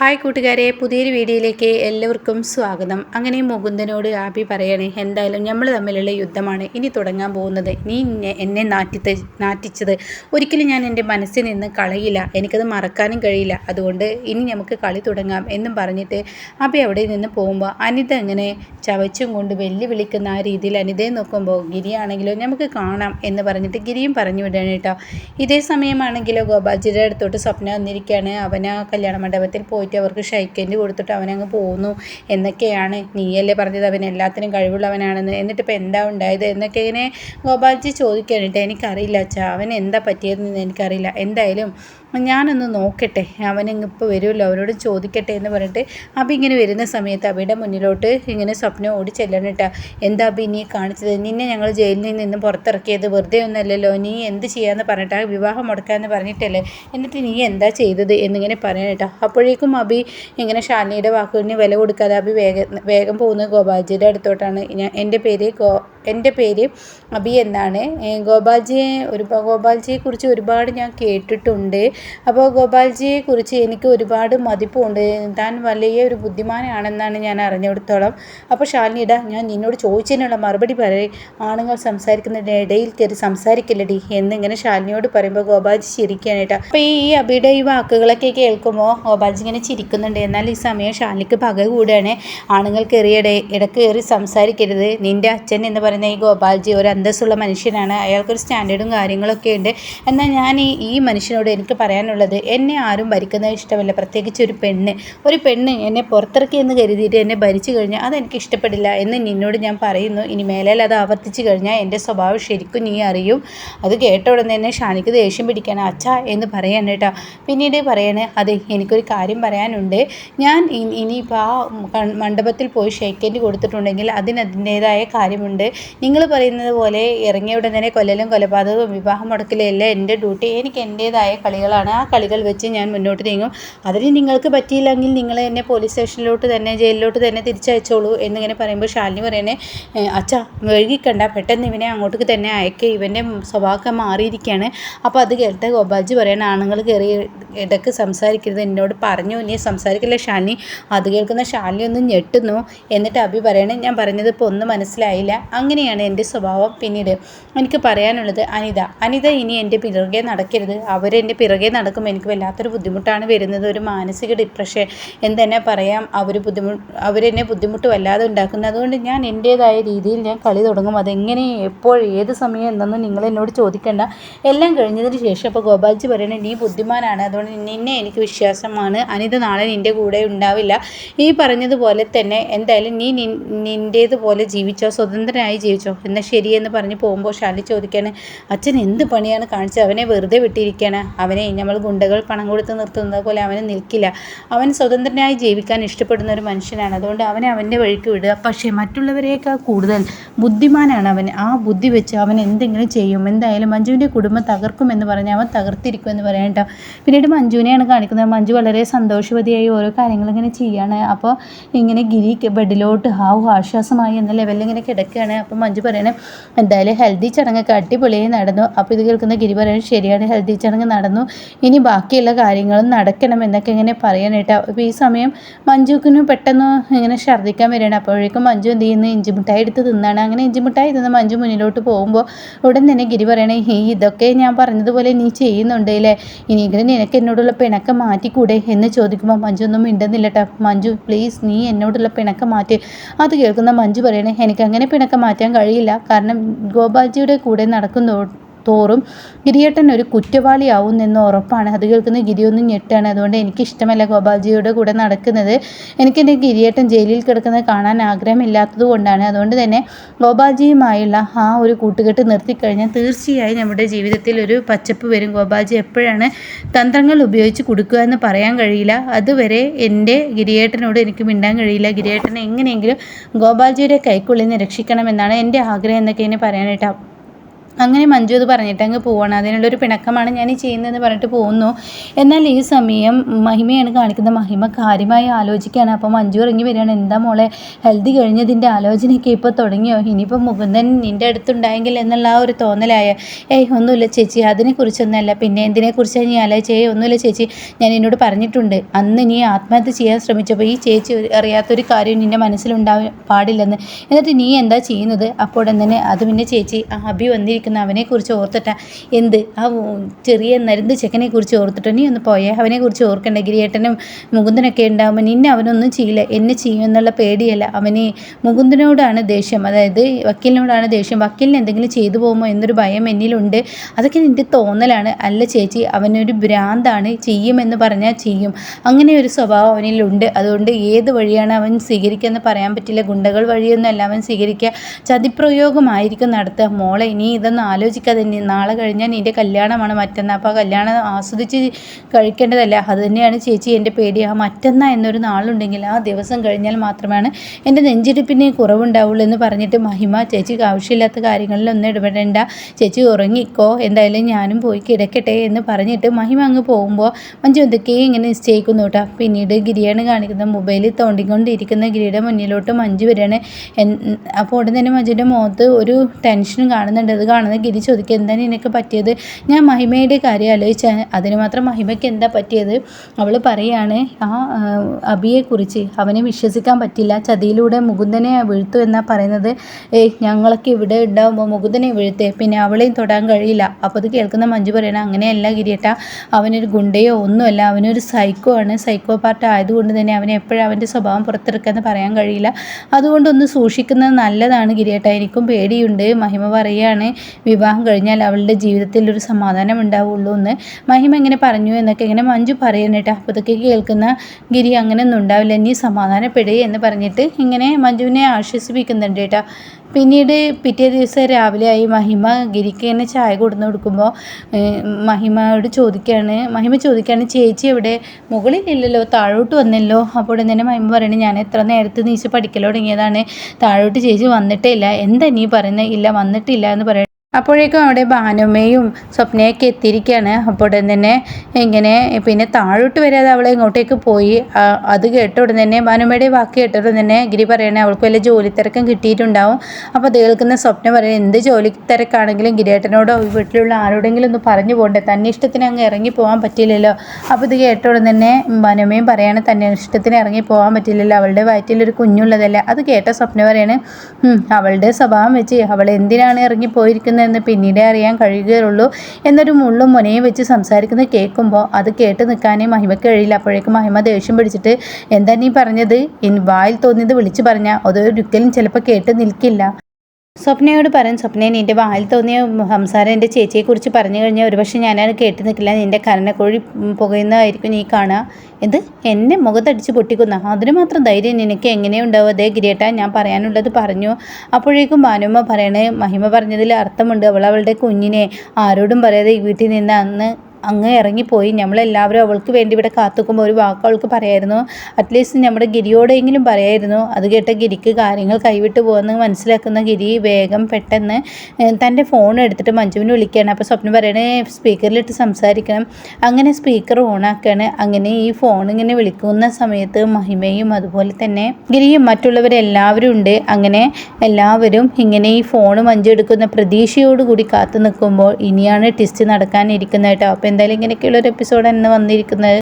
Hi കൂട്ടുകാരെ പുതിയൊരു വീഡിയോയിലേക്ക് എല്ലാവർക്കും സ്വാഗതം. അങ്ങനെ മുകുന്ദനോട് ആബി പറയണേ എന്തായാലും നമ്മൾ തമ്മിലുള്ള യുദ്ധമാണ് ഇനി തുടങ്ങാൻ പോകുന്നത്. നീ എന്നെ നാറ്റിത്ത നാറ്റിച്ചത്. ഒരിക്കലും ഞാൻ എന്റെ മനസ്സിൽ നിന്ന് കളയില്ല. എനിക്കത് മറക്കാനും കഴിയില്ല. അതുകൊണ്ട് ഇനി നമുക്ക് കളി തുടങ്ങാം എന്നും പറഞ്ഞിട്ട് ആബി അവിടെ നിന്ന് പോകുമ്പോൾ അനിത അങ്ങനെ ചവച്ചും കൊണ്ട് വെല്ലുവിളിക്കുന്ന ആ രീതിയിൽ അനിതയെ നോക്കുമ്പോൾ ഗിരിയാണെങ്കിലോ നമുക്ക് കാണാം എന്ന് പറഞ്ഞിട്ട് ഗിരിയും പറഞ്ഞു വിടണം കേട്ടോ. ഇതേ സമയമാണെങ്കിലോ ഗോപാൽജിയുടെ അടുത്തോട്ട് സ്വപ്ന വന്നിരിക്കുകയാണ്. അവൻ ആ കല്യാണ മണ്ഡപത്തിൽ പോയി പോയിട്ട് അവർക്ക് ഷൈക്കൻഡ് കൊടുത്തിട്ട് അവനങ്ങ് പോകുന്നു എന്നൊക്കെയാണ് നീയല്ലേ പറഞ്ഞത്? അവൻ എല്ലാത്തിനും കഴിവുള്ളവനാണെന്ന്. എന്നിട്ട് ഇപ്പം എന്താ ഉണ്ടായത്? എന്നൊക്കെ ഇങ്ങനെ ഗോപാൽജി ചോദിക്കാനിട്ട് എനിക്കറിയില്ല അച്ഛാ. അവൻ എന്താ പറ്റിയതെന്ന് എനിക്കറിയില്ല. എന്തായാലും ഞാനൊന്ന് നോക്കട്ടെ. അവനിങ്ങിപ്പോൾ വരുമല്ലോ. അവരോട് ചോദിക്കട്ടെ എന്ന് പറഞ്ഞിട്ട് അബി ഇങ്ങനെ വരുന്ന സമയത്ത് അബിയുടെ മുന്നിലോട്ട് ഇങ്ങനെ സ്വപ്നം ഓടി ചെല്ലണിട്ടാ എന്താ അബി നീ കാണിച്ചത്? നിന്നെ ഞങ്ങൾ ജയിലിൽ നിന്ന് പുറത്തിറക്കിയത് വെറുതെ ഒന്നല്ലല്ലോ. നീ എന്ത് ചെയ്യാന്ന് പറഞ്ഞിട്ടാ വിവാഹം മുടക്കാമെന്ന് പറഞ്ഞിട്ടല്ലേ? എന്നിട്ട് നീ എന്താ ചെയ്തത് എന്നിങ്ങനെ പറയണേട്ടാ അപ്പോഴേക്കും അബി ഇങ്ങനെ ഷാലിനിയുടെ വാക്കുകളിന് വില കൊടുക്കാതെ അബി വേഗം വേഗം പോകുന്നത് ഗോപാൽജിയുടെ അടുത്തോട്ടാണ്. ഞാൻ എന്റെ പേര് ഗോ എന്റെ പേര് അബി എന്നാണ്. ഗോപാൽജിയെ ഒരു ഗോപാൽജിയെക്കുറിച്ച് ഒരുപാട് ഞാൻ കേട്ടിട്ടുണ്ട്. അപ്പോൾ ഗോപാൽജിയെ കുറിച്ച് എനിക്ക് ഒരുപാട് മതിപ്പുണ്ട്. താൻ വലിയ ഒരു ബുദ്ധിമാനാണെന്നാണ് ഞാൻ അറിഞ്ഞിടത്തോളം. അപ്പോൾ ഷാലിനിട ഞാൻ നിന്നോട് ചോദിച്ചതിനുള്ള മറുപടി പറയും. ആണുങ്ങൾ സംസാരിക്കുന്നതിന്റെ ഇടയിൽ കയറി സംസാരിക്കില്ലടി എന്നിങ്ങനെ ശാലിനിയോട് പറയുമ്പോൾ ഗോപാൽജി ചിരിക്കുകയാണ് കേട്ടോ. അപ്പോൾ ഈ അബിയുടെ ഈ വാക്കുകളൊക്കെ കേൾക്കുമ്പോൾ ഗോപാൽജി ഇങ്ങനെ ചിരിക്കുന്നുണ്ട്. എന്നാൽ ഈ സമയം ഷാലിനിക്ക് പക കൂടെയാണ് ആണുങ്ങൾ കയറിയിടെ ഇടയ്ക്ക് കയറി സംസാരിക്കരുത്. നിന്റെ അച്ഛൻ എന്ന് പറയുന്ന ഈ ഗോപാൽജി ഒരു അന്തസ്സുള്ള മനുഷ്യനാണ്. അയാൾക്കൊരു സ്റ്റാൻഡേർഡും കാര്യങ്ങളൊക്കെ ഉണ്ട്. എന്നാൽ ഞാൻ ഈ ഈ മനുഷ്യനോട് എനിക്ക് പറയാനുള്ളത് എന്നെ ആരും ഭരിക്കുന്നത് ഇഷ്ടമല്ല. പ്രത്യേകിച്ച് ഒരു പെണ്ണ്. ഒരു പെണ്ണ് എന്നെ പുറത്തിറക്കി എന്ന് കരുതിയിട്ട് എന്നെ ഭരിച്ചു കഴിഞ്ഞാൽ അതെനിക്ക് ഇഷ്ടപ്പെടില്ല എന്ന് നിന്നോട് ഞാൻ പറയുന്നു. ഇനി മേലാൽ അത് ആവർത്തിച്ചു കഴിഞ്ഞാൽ എന്റെ സ്വഭാവം ശരിക്കും നീ അറിയും. അത് കേട്ട ഉടനെ തന്നെ ഷാനിക്ക് ദേഷ്യം പിടിക്കാൻ അച്ഛാ എന്ന് പറയാൻ കേട്ടോ. പിന്നീട് പറയണേ അതെ എനിക്കൊരു കാര്യം പറയാനുണ്ട്. ഞാൻ ഇനിയിപ്പോൾ ആ മണ്ഡപത്തിൽ പോയി ഷേക്കേണ്ടി കൊടുത്തിട്ടുണ്ടെങ്കിൽ അതിന് അതിന്റേതായ കാര്യമുണ്ട്. നിങ്ങൾ പറയുന്നത് പോലെ ഇറങ്ങിയ ഉടനെ കൊല്ലലും കൊലപാതകവും വിവാഹം മുടക്കലല്ല എന്റെ ഡ്യൂട്ടി. എനിക്ക് എന്റേതായ കളികളാണ്. കളികളാണ് ആ കളികൾ വെച്ച് ഞാൻ മുന്നോട്ട് നീങ്ങും. അതിന് നിങ്ങൾക്ക് പറ്റിയില്ലെങ്കിൽ നിങ്ങൾ എന്നെ പോലീസ് സ്റ്റേഷനിലോട്ട് തന്നെ ജയിലിലോട്ട് തന്നെ തിരിച്ചയച്ചോളൂ എന്നിങ്ങനെ പറയുമ്പോൾ ശാലിനി പറയണേ അച്ഛ വഴുകിക്കണ്ട പെട്ടെന്ന് ഇവനെ അങ്ങോട്ടേക്ക് തന്നെ അയക്കുക ഇവന്റെ സ്വഭാവമൊക്കെ മാറിയിരിക്കുകയാണ്. അപ്പോൾ അത് കേട്ട് ഗോപാൽജി പറയണ ആണുങ്ങൾ കയറി ഇടയ്ക്ക് സംസാരിക്കരുത് എന്നോട് പറഞ്ഞു നീ സംസാരിക്കില്ല ഷാനി? അത് കേൾക്കുന്ന ഷാനി ഒന്ന് ഞെട്ടുന്നു എന്നിട്ട് അഭി പറയണേ ഞാൻ പറഞ്ഞത് ഇപ്പോൾ ഒന്നും മനസ്സിലായില്ല. അങ്ങനെയാണ് എന്റെ സ്വഭാവം പിന്നീട്. എനിക്ക് പറയാനുള്ളത് അനിത അനിത ഇനി എന്റെ പിറകെ നടക്കരുത്. അവരെന്റെ പിറകെ നടക്കുമ്പോൾ എനിക്ക് വല്ലാത്തൊരു ബുദ്ധിമുട്ടാണ് വരുന്നത്. ഒരു മാനസിക ഡിപ്രഷൻ എന്തെന്നെ പറയാം. അവർ ബുദ്ധിമുട്ട് അവരെന്നെ ബുദ്ധിമുട്ട് വല്ലാതെ ഉണ്ടാക്കുന്നത് അതുകൊണ്ട് ഞാൻ എന്റേതായ രീതിയിൽ ഞാൻ കളി തുടങ്ങും. അതെങ്ങനെ എപ്പോൾ ഏത് സമയം എന്നൊന്നും നിങ്ങൾ എന്നോട് ചോദിക്കേണ്ട. എല്ലാം കഴിഞ്ഞതിന് ശേഷം അപ്പോൾ ഗോപാൽജി പറയണേ നീ ബുദ്ധിമാനാണ്. അതുകൊണ്ട് നിന്നെ എനിക്ക് വിശ്വാസമാണ്. അനിത നാളെ നിന്റെ കൂടെ ഉണ്ടാവില്ല. ഈ പറഞ്ഞതുപോലെ തന്നെ എന്തായാലും നീ നിന്റേതുപോലെ ജീവിച്ചോ സ്വതന്ത്രനായി ജീവിച്ചോ. എന്നാൽ ശരിയെന്ന് പറഞ്ഞ് പോകുമ്പോൾ ഷാലി ചോദിക്കാണ് അച്ഛൻ എന്ത് പണിയാണ് കാണിച്ചത്? അവനെ വെറുതെ വിട്ടിരിക്കുകയാണ് അവനെ നമ്മൾ ഗുണ്ടകൾ പണം കൊടുത്ത് നിർത്തുന്നത് പോലെ അവന് നിൽക്കില്ല. അവൻ സ്വതന്ത്രനായി ജീവിക്കാൻ ഇഷ്ടപ്പെടുന്ന ഒരു മനുഷ്യനാണ്. അതുകൊണ്ട് അവനെ അവന്റെ വഴിക്ക് വിടുക. പക്ഷേ മറ്റുള്ളവരെയൊക്കെ കൂടുതൽ ബുദ്ധിമാനാണ് അവൻ. ആ ബുദ്ധി വെച്ച് അവൻ എന്തെങ്കിലും ചെയ്യും. എന്തായാലും മഞ്ജുവിന്റെ കുടുംബം തകർക്കുമെന്ന് പറഞ്ഞാൽ അവൻ തകർത്തിരിക്കുമെന്ന് പറയട്ടോ പിന്നീട് മഞ്ജുവിനെയാണ് കാണിക്കുന്നത്. മഞ്ജു വളരെ സന്തോഷവതിയായി ഓരോ കാര്യങ്ങൾ ഇങ്ങനെ ചെയ്യാണ്. അപ്പോൾ ഇങ്ങനെ ഗിരി ബെഡിലോട്ട് ഹാവ് ആശ്വാസമായി എന്ന ലെവലിൽ ഇങ്ങനെ കിടക്കുകയാണ്. അപ്പോൾ മഞ്ജു പറയണേ എന്തായാലും ഹെൽത്തി ചടങ്ങൊക്കെ അടിപൊളിയായി നടന്നു. അപ്പോൾ ഇത് കേൾക്കുന്ന ഗിരി പറയുന്നത് ശരിയാണ് ഹെൽത്തി ചടങ്ങ് നടന്നു. ഇനി ബാക്കിയുള്ള കാര്യങ്ങളും നടക്കണം എന്നൊക്കെ ഇങ്ങനെ പറയാനായിട്ട് അപ്പോൾ ഈ സമയം മഞ്ജുക്കിന് പെട്ടെന്ന് ഇങ്ങനെ ഛർദ്ദിക്കാൻ വരികയാണ്. അപ്പോഴേക്കും മഞ്ജു എന്ത് ചെയ്യുന്നു? ഇഞ്ചിമിഠായി എടുത്ത് തിന്നാണ്. അങ്ങനെ ഇഞ്ചിമിഠായി തിന്ന് മഞ്ജു മുന്നിലോട്ട് പോകുമ്പോൾ ഉടൻ തന്നെ ഗിരി പറയണേ ഈ ഇതൊക്കെ ഞാൻ പറഞ്ഞതുപോലെ നീ ചെയ്യുന്നുണ്ട് അല്ലേ? ഇനിയെങ്കിലും നിനക്ക് എന്നോടുള്ള പിണക്കം മാറ്റിക്കൂടെ എന്ന് ചോദിക്കുമ്പോൾ മഞ്ജു ഒന്നും മിണ്ടുന്നില്ല കേട്ടോ മഞ്ജു പ്ലീസ് നീ എന്നോടുള്ള പിണക്കം മാറ്റി. അത് കേൾക്കുന്ന മഞ്ജു പറയണേ എനിക്ക് അങ്ങനെ പിണക്കം മാറ്റാൻ കഴിയില്ല. കാരണം ഗോപാൽജിയുടെ കൂടെ നടക്കുന്നോ തോറും ഗിരിയേട്ടൻ ഒരു കുറ്റവാളിയാവുമെന്ന് ഉറപ്പാണ്. അത് കേൾക്കുന്ന ഗിരി ഒന്നും ഞെട്ടാണ്. അതുകൊണ്ട് എനിക്ക് ഇഷ്ടമല്ല ഗോപാൽജിയുടെ കൂടെ നടക്കുന്നത്. എനിക്ക് എന്റെ ഗിരിയേട്ടൻ ജയിലിൽ കിടക്കുന്നത് കാണാൻ ആഗ്രഹമില്ലാത്തത് കൊണ്ടാണ് അതുകൊണ്ട് തന്നെ ഗോപാൽജിയുമായുള്ള ആ ഒരു കൂട്ടുകെട്ട് നിർത്തിക്കഴിഞ്ഞാൽ തീർച്ചയായും നമ്മുടെ ജീവിതത്തിൽ ഒരു പച്ചപ്പ് വരും. ഗോപാൽജി എപ്പോഴാണ് തന്ത്രങ്ങൾ ഉപയോഗിച്ച് കൊടുക്കുക എന്ന് പറയാൻ കഴിയില്ല. അതുവരെ എന്റെ ഗിരിയേട്ടനോട് എനിക്ക് മിണ്ടാൻ കഴിയില്ല. ഗിരിയേട്ടനെ എങ്ങനെയെങ്കിലും ഗോപാൽജിയുടെ കൈക്കുള്ളിൽ നിന്ന് രക്ഷിക്കണമെന്നാണ് എന്റെ ആഗ്രഹം എന്നൊക്കെ ഇനി പറയാനായിട്ട് അങ്ങനെ മഞ്ജു അത് പറഞ്ഞിട്ട് അങ്ങ് പോവാണ്. അതിനുള്ളൊരു പിണക്കമാണ് ഞാൻ ഈ ചെയ്യുന്നതെന്ന് പറഞ്ഞിട്ട് പോകുന്നു. എന്നാൽ ഈ സമയം മഹിമയാണ് കാണിക്കുന്നത് മഹിമ കാര്യമായി ആലോചിക്കുകയാണ്. അപ്പോൾ മഞ്ജു ഇറങ്ങി വരികയാണ്. എന്താ മോളെ ഹെൽത്തി കഴിഞ്ഞതിന്റെ ആലോചനയൊക്കെ ഇപ്പോൾ തുടങ്ങിയോ? ഇനിയിപ്പോൾ മുകുന്ദൻ നിന്റെ അടുത്തുണ്ടായെങ്കിൽ എന്നുള്ള ആ ഒരു തോന്നലായ ഏയ് ഒന്നുമില്ല ചേച്ചി അതിനെക്കുറിച്ചൊന്നുമല്ല. പിന്നെ എന്തിനെക്കുറിച്ചാണ് നീ ആലോചിച്ചേ? ഒന്നുമില്ല ചേച്ചി. ഞാൻ എന്നോട് പറഞ്ഞിട്ടുണ്ട്. അന്ന് നീ ആത്മഹത്യ ചെയ്യാൻ ശ്രമിച്ചപ്പോൾ ഈ ചേച്ചി അറിയാത്തൊരു കാര്യം നിന്റെ മനസ്സിലുണ്ടാവാൻ പാടില്ലെന്ന്. എന്നിട്ട് നീ എന്താ ചെയ്യുന്നത്? അപ്പോൾ തന്നെ അത് പിന്നെ ചേച്ചി അഭി വന്നിരിക്കുന്നു. അവനെ കുറിച്ച് ഓർത്തിട്ട. എന്ത്? ആ ചെറിയ നരുന്ത് കുറിച്ച് ഓർത്തിട്ട്? നീ ഒന്ന് പോയേ. അവനെ കുറിച്ച് ഓർക്കണ്ട. ഗിരിയേട്ടനും മുകുന്ദനൊക്കെ ഉണ്ടാകുമ്പോൾ നിന്നെ അവനൊന്നും ചെയ്യില്ല. എന്നെ ചെയ്യുമെന്നുള്ള പേടിയല്ല. അവനെ മുകുന്ദനോടാണ് ദേഷ്യം. അതായത് വക്കീലിനോടാണ് ദേഷ്യം. വക്കീലിന് എന്തെങ്കിലും ചെയ്തു പോകുമോ എന്നൊരു ഭയം എന്നിലുണ്ട്. അതൊക്കെ നിന്റെ തോന്നലാണ്. അല്ല ചേച്ചി അവനൊരു ഭ്രാന്താണ്. ചെയ്യുമെന്ന് പറഞ്ഞാൽ ചെയ്യും. അങ്ങനെ ഒരു സ്വഭാവം അവനിലുണ്ട്. അതുകൊണ്ട് ഏത് വഴിയാണ് അവൻ സ്വീകരിക്കുക എന്ന് പറയാൻ പറ്റില്ല. ഗുണ്ടകൾ വഴിയൊന്നും അല്ല അവൻ സ്വീകരിക്കുക. ചതിപ്രയോഗമായിരിക്കും നടത്തുക. മോളെ ഇനി ഇതൊന്നും ഒന്നും ആലോചിക്കാതെ തന്നെ നാളെ കഴിഞ്ഞാൽ നിന്റെ കല്യാണമാണ് മറ്റന്നാൾ അപ്പോൾ ആ കല്യാണം ആസ്വദിച്ച് കഴിക്കേണ്ടതല്ല. അത് തന്നെയാണ് ചേച്ചി എന്റെ പേടി. ആ മറ്റന്നാൾ എന്നൊരു നാളുണ്ടെങ്കിൽ ആ ദിവസം കഴിഞ്ഞാൽ മാത്രമാണ് എന്റെ നെഞ്ചിടിപ്പിന് കുറവുണ്ടാവുള്ളൂ എന്ന് പറഞ്ഞിട്ട് മഹിമ ചേച്ചിക്ക് ആവശ്യമില്ലാത്ത കാര്യങ്ങളിലൊന്നും ഇടപെടേണ്ട. ചേച്ചി ഉറങ്ങിക്കോ എന്തായാലും ഞാനും പോയി കിടക്കട്ടെ എന്ന് പറഞ്ഞിട്ട് മഹിമ അങ്ങ് പോകുമ്പോൾ മഞ്ജു എന്തൊക്കെയും ഇങ്ങനെ നിശ്ചയിക്കുന്നു കേട്ടോ. പിന്നീട് ഗിരിയാണ് കാണിക്കുന്നത് മൊബൈലിൽ തോണ്ടിക്കൊണ്ടിരിക്കുന്ന ഗിരിയുടെ മുന്നിലോട്ട് മഞ്ജു വരികയാണ്. അപ്പോൾ ഉടൻ തന്നെ മഞ്ജുവിന്റെ മുഖത്ത് ഒരു ടെൻഷനും കാണുന്നുണ്ട്. അത് കാണുന്നത് ഗിരി ചോദിക്കുക എന്താണ് നിനക്ക് പറ്റിയത്? ഞാൻ മഹിമയുടെ കാര്യം ആലോചിച്ചാൽ അതിന് മാത്രം മഹിമയ്ക്ക് എന്താ പറ്റിയത്? അവൾ പറയാണ് ആ അബിയെക്കുറിച്ച്. അവനെ വിശ്വസിക്കാൻ പറ്റില്ല. ചതിയിലൂടെ മുകുന്ദനെ വീഴ്ത്തു എന്നാ പറയുന്നത്. ഏയ് ഞങ്ങളൊക്കെ ഇവിടെ ഉണ്ടാകുമ്പോൾ മുകുന്ദനെ വീഴ്ത്തേ. പിന്നെ അവളെയും തൊടാൻ കഴിയില്ല. അപ്പോൾ അത് കേൾക്കുന്ന മഞ്ജു പറയണം അങ്ങനെയല്ല ഗിരിയേട്ട. അവനൊരു ഗുണ്ടയോ ഒന്നുമല്ല. അവനൊരു സൈക്കോ ആണ്. സൈക്കോ പാർട്ട് ആയതുകൊണ്ട് തന്നെ അവനെ എപ്പോഴും അവന്റെ സ്വഭാവം പുറത്തെടുക്കാമെന്ന് പറയാൻ കഴിയില്ല. അതുകൊണ്ടൊന്ന് സൂക്ഷിക്കുന്നത് നല്ലതാണ് ഗിരിയേട്ട. എനിക്കും പേടിയുണ്ട്. മഹിമ പറയുകയാണ് വിവാഹം കഴിഞ്ഞാൽ അവളുടെ ജീവിതത്തിൽ ഒരു സമാധാനം ഉണ്ടാവുള്ളൂ എന്ന് മഹിമ ഇങ്ങനെ പറഞ്ഞു എന്നൊക്കെ ഇങ്ങനെ മഞ്ജു പറയുന്നിട്ട് അപ്പോഴത്തേക്ക് കേൾക്കുന്ന ഗിരി അങ്ങനെയൊന്നും ഉണ്ടാവില്ല നീ സമാധാനപ്പെടുക എന്ന് പറഞ്ഞിട്ട് ഇങ്ങനെ മഞ്ജുവിനെ ആശ്വസിപ്പിക്കുന്നുണ്ട് കേട്ടോ. പിന്നീട് പിറ്റേ ദിവസം രാവിലെ ആയി മഹിമ ഗിരിക്ക് തന്നെ ചായ കൊടുന്ന് കൊടുക്കുമ്പോൾ മഹിമയോട് ചോദിക്കുകയാണ് മഹിമ ചോദിക്കുകയാണ് ചേച്ചി എവിടെ? മുകളിലില്ലല്ലോ താഴോട്ട് വന്നല്ലോ. അപ്പോൾ തന്നെ മഹിമ പറയണേ ഞാൻ എത്ര നേരത്തെ നീച്ച് പഠിക്കൽ തുടങ്ങിയതാണ്. താഴോട്ട് ചേച്ചി വന്നിട്ടേ ഇല്ല. എന്താ നീ പറയുന്നത് ഇല്ല വന്നിട്ടില്ല എന്ന് പറയണം. അപ്പോഴേക്കും അവിടെ ഭാനുമ്മയും സ്വപ്നയൊക്കെ എത്തിയിരിക്കുകയാണ്. അപ്പോൾ ഉടൻ തന്നെ ഇങ്ങനെ പിന്നെ താഴോട്ട് വരാതെ അവളെ ഇങ്ങോട്ടേക്ക് പോയി. അത് കേട്ട ഉടൻ തന്നെ ഭാനുമ്മയുടെ വാക്ക് കേട്ട ഉടൻ തന്നെ ഗിരി പറയണേ അവൾക്ക് വല്ല ജോലി തിരക്കും കിട്ടിയിട്ടുണ്ടാവും. അപ്പോൾ അത് കേൾക്കുന്ന സ്വപ്നം പറയുന്നത് എന്ത് ജോലി തിരക്കാണെങ്കിലും ഗിരിയേട്ടനോടോ വീട്ടിലുള്ള ആരോടെങ്കിലും ഒന്ന് പറഞ്ഞു പോകണ്ടേ? തന്നെ ഇഷ്ടത്തിന് അങ്ങ് ഇറങ്ങി പോകാൻ പറ്റില്ലല്ലോ. അപ്പോൾ ഇത് കേട്ട ഉടൻ തന്നെ ഭാനുമ്മയും പറയാണ് തന്നെ ഇഷ്ടത്തിന് ഇറങ്ങി പോകാൻ പറ്റില്ലല്ലോ. അവളുടെ വയറ്റിലൊരു കുഞ്ഞുള്ളതല്ല? അത് കേട്ട സ്വപ്നം പറയാണ് അവളുടെ സ്വഭാവം വെച്ച് അവൾ എന്തിനാണ് ഇറങ്ങി പോയിരിക്കുന്നത്? എന്ന് പിന്നീടേ അറിയാൻ കഴിയുകയുള്ളൂ എന്നൊരു മുള്ളും മുനയും വെച്ച് സംസാരിക്കുന്നത് കേൾക്കുമ്പോൾ അത് കേട്ട് നിൽക്കാനേ മഹിമയ്ക്ക് കഴിയില്ല. അപ്പോഴേക്കും മഹിമ ദേഷ്യം പിടിച്ചിട്ട് എന്താ നീ പറഞ്ഞത്? വായിൽ തോന്നിയത് വിളിച്ചു പറഞ്ഞാൽ അതൊരിക്കലും ചിലപ്പോൾ കേട്ട് നിൽക്കില്ല. സ്വപ്നയോട് പറഞ്ഞു സ്വപ്ന നിന്റെ വായിൽ തോന്നിയ സംസാരം എന്റെ ചേച്ചിയെക്കുറിച്ച് പറഞ്ഞു കഴിഞ്ഞാൽ ഒരുപക്ഷെ ഞാനത് കേട്ട് നിൽക്കില്ല. നിന്റെ കരണക്കോഴി പുകയുന്നതായിരിക്കും നീ കാണുക. ഇത് എന്നെ മുഖത്തടിച്ച് പൊട്ടിക്കുന്ന? അതിന് മാത്രം ധൈര്യം നിനക്ക് എങ്ങനെയുണ്ടാവും? അതേ ഗിരിയേട്ടാ ഞാൻ പറയാനുള്ളത് പറഞ്ഞു. അപ്പോഴേക്കും ഭാനുമ്മ പറയണേ മഹിമ പറഞ്ഞതിൽ അർത്ഥമുണ്ട് അവൾ അവളുടെ കുഞ്ഞിനെ. ആരോടും പറയാതെ ഈ വീട്ടിൽ നിന്ന് അന്ന് അങ്ങ് ഇറങ്ങിപ്പോയി. നമ്മളെല്ലാവരും അവൾക്ക് വേണ്ടി ഇവിടെ കാത്തുക്കുമ്പോൾ ഒരു വാക്ക് അവൾക്ക് പറയായിരുന്നു. അറ്റ്ലീസ്റ്റ് നമ്മുടെ ഗിരിയോടെങ്കിലും പറയായിരുന്നു. അത് കേട്ട ഗിരിക്ക് കാര്യങ്ങൾ കൈവിട്ട് പോകുന്ന മനസ്സിലാക്കുന്ന ഗിരി വേഗം പെട്ടെന്ന് തന്റെ ഫോൺ എടുത്തിട്ട് മഞ്ജുവിനെ വിളിക്കുകയാണ്. അപ്പോൾ സ്വപ്നം പറയണേ സ്പീക്കറിലിട്ട് സംസാരിക്കണം. അങ്ങനെ സ്പീക്കർ ഓണാക്കുകയാണ് അങ്ങനെ ഈ ഫോൺ ഇങ്ങനെ വിളിക്കുന്ന സമയത്ത് മഹിമയും അതുപോലെ തന്നെ ഗിരിയും മറ്റുള്ളവരെല്ലാവരും ഉണ്ട്. അങ്ങനെ എല്ലാവരും ഇങ്ങനെ ഈ ഫോൺ മഞ്ജു എടുക്കുന്ന പ്രതീക്ഷയോടുകൂടി കാത്തു നിൽക്കുമ്പോൾ ഇനിയാണ് ടെസ്റ്റ് നടക്കാനിരിക്കുന്നത് കേട്ടോ. അപ്പോൾ എന്തായാലും ഇങ്ങനെയൊക്കെയുള്ള ഒരു എപ്പിസോഡ് ഇന്ന് വന്നിരിക്കുന്നത്.